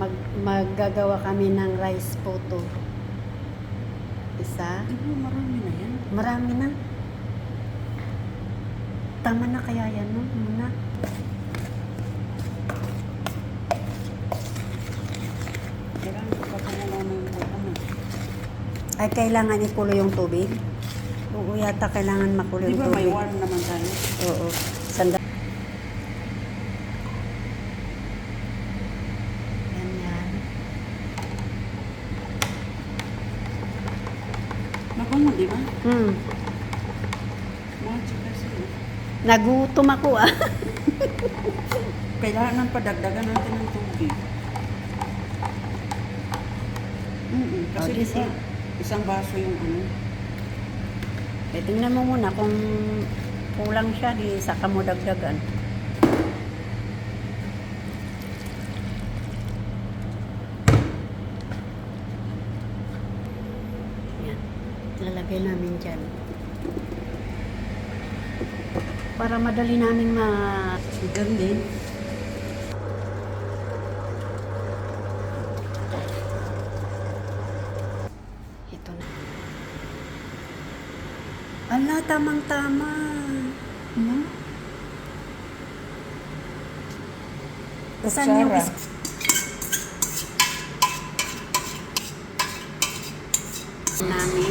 Mag, maggagawa kami ng rice photo. Isa. Ano, marami na yan. Marami na. Tama na kaya yan, no? Muna. Ano. Ay, kailangan ikulo yung tubig? Oo, yata kailangan makulo Di yung ba may tubig. warm naman tayo? Oo. Sanda. Yan yan. Mabango, di ba? Hmm. Sila. Nagutom ako ah. Kailangan padagdagan natin ng tubig. Mm Kasi Oh, di di ba, si- isang baso yung ano. Eh, tingnan mo muna kung kulang siya, di saka mo dagdagan. lalagay namin dyan. Para madali namin ma-gawin ito na. Ala tamang tama hmm? Ano? Saan yung namin.